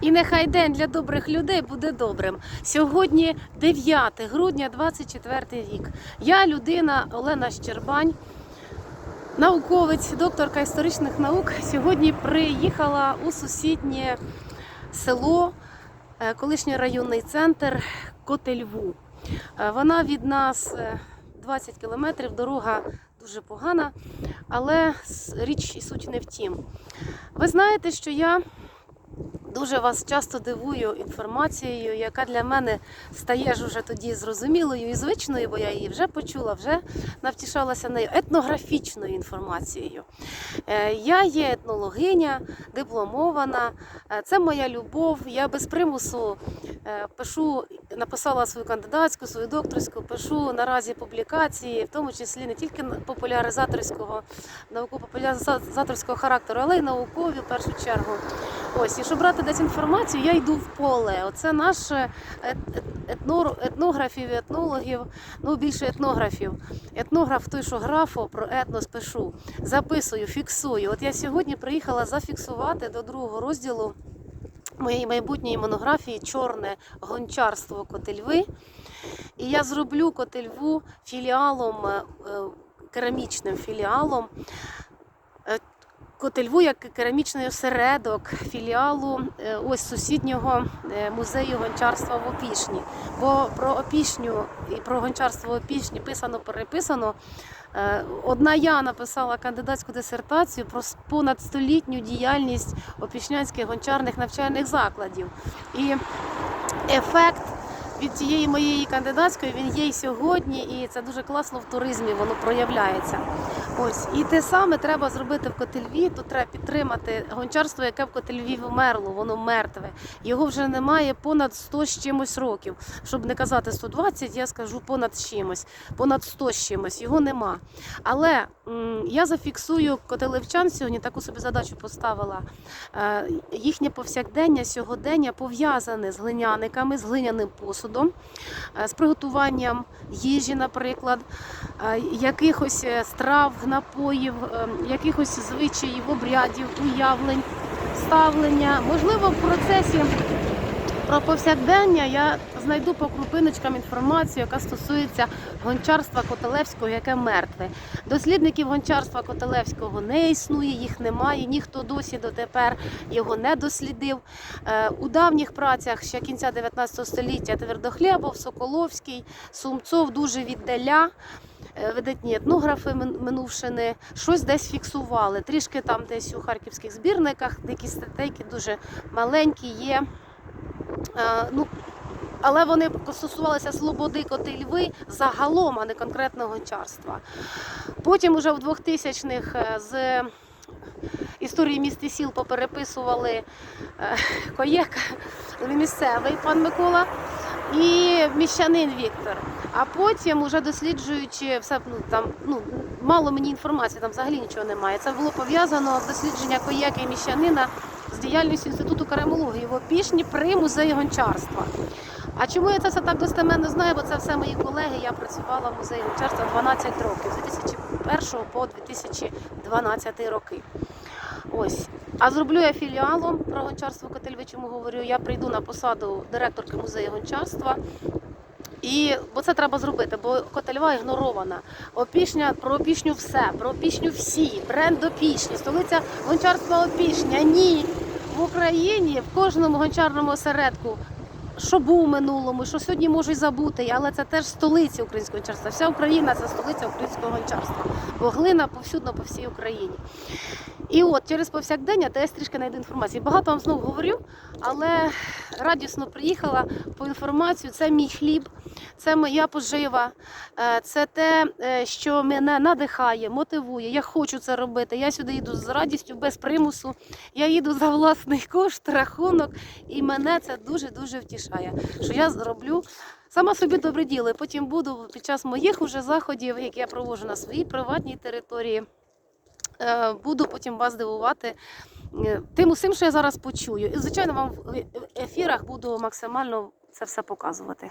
І нехай день для добрих людей буде добрим. Сьогодні 9 грудня, 24 рік. Я людина Олена Щербань, науковець, докторка історичних наук. Сьогодні приїхала у сусіднє село, е, колишній районний центр Котельву. Е, Вона від нас е, 20 кілометрів, дорога дуже погана, але річ і суть не в тім. Ви знаєте, що я дуже вас часто дивую інформацією, яка для мене стає ж уже тоді зрозумілою і звичною, бо я її вже почула, вже навтішалася нею етнографічною інформацією. Е, Я є етнологиня, дипломована, е, це моя любов. Я без примусу е, пишу, написала свою кандидатську, свою докторську, пишу наразі публікації, в тому числі не тільки популяризаторського, науково-популяризаторського характеру, але й наукові в першу чергу. Ось, і щоб брати десь інформацію, я йду в поле. Оце наш е, ет- ет- етнор- етнографів, етнологів, ну більше етнографів. Етнограф той, що графо про етнос пишу, записую, фіксую. От я сьогодні приїхала зафіксувати до другого розділу моєї майбутньої монографії Чорне гончарство Котельви. І я зроблю Котельву філіалом, е, е, керамічним філіалом. Котельву як керамічний осередок філіалу е, ось сусіднього е, музею гончарства в Опішні. Бо про Опішню і про гончарство в Опішні писано переписано. Е, Одна я написала кандидатську дисертацію про понад столітню діяльність опішнянських гончарних навчальних закладів. І ефект від цієї моєї кандидатської він є і сьогодні, і це дуже класно в туризмі, воно проявляється. Ось і те саме треба зробити в Котельві. Тут треба підтримати гончарство, яке в Котельві вмерло, воно мертве. Його вже немає понад 100 з чимось років. Щоб не казати 120, я скажу понад чимось, понад 100 з чимось. Його нема. Але я зафіксую котелевчан сьогодні, таку собі задачу поставила. Е, їхнє повсякдення, сьогодення пов'язане з глиняниками, з глиняним посудом, е, з приготуванням їжі, наприклад, е, якихось е, страв, напоїв, е, якихось звичаїв, обрядів, уявлень, ставлення. Можливо, в процесі про повсякдення я знайду по крупиночкам інформацію, яка стосується гончарства Котелевського, яке мертве. Дослідників гончарства Котелевського не існує, їх немає. Ніхто досі дотепер його не дослідив. Е, У давніх працях ще кінця 19 століття Твердохлєбов, Соколовський, Сумцов дуже віддаля. Е, Видатні етнографи минувшини щось десь фіксували. Трішки там десь у харківських збірниках, деякі статейки дуже маленькі є. Е, ну, але вони стосувалися слободи Котельви загалом, а не конкретного гончарства. Потім уже в 2000-х е, з історії міст і сіл попереписували Коєк, місцевий пан Микола і міщанин Віктор. А потім, уже досліджуючи все, ну там ну мало мені інформації, там взагалі нічого немає. Це було пов'язано дослідження Коєка і міщанина з діяльністю інституту керамології в Опішні при музеї гончарства. А чому я це все так достеменно знаю? Бо це все мої колеги. Я працювала в музеї гончарства 12 років, з 2001 по 2012 роки. Ось. А зроблю я філіалом про гончарство Котельви, чому говорю, я прийду на посаду директорки музею гончарства. І бо це треба зробити, бо Котельва ігнорована. Опішня про опішню все, про опішню всі, бренд опішні, столиця гончарства опішня. Ні. В Україні в кожному гончарному осередку, що був у минулому, що сьогодні можуть забути, але це теж столиця українського гончарства. Вся Україна це столиця українського гончарства. Бо глина повсюдно по всій Україні. І от через повсякдення теж трішки знайду інформації. Багато вам знову говорю, але радісно приїхала по інформацію. Це мій хліб, це моя пожива, е, це те, е, що мене надихає, мотивує. Я хочу це робити. Я сюди їду з радістю, без примусу. Я їду за власний кошт, рахунок, і мене це дуже дуже втішає, що я зроблю. Сама собі добре діло. Потім буду під час моїх уже заходів, які я проводжу на своїй приватній території. Е, Буду потім вас дивувати е, тим усім, що я зараз почую. І, звичайно, вам в ефірах буду максимально це все показувати.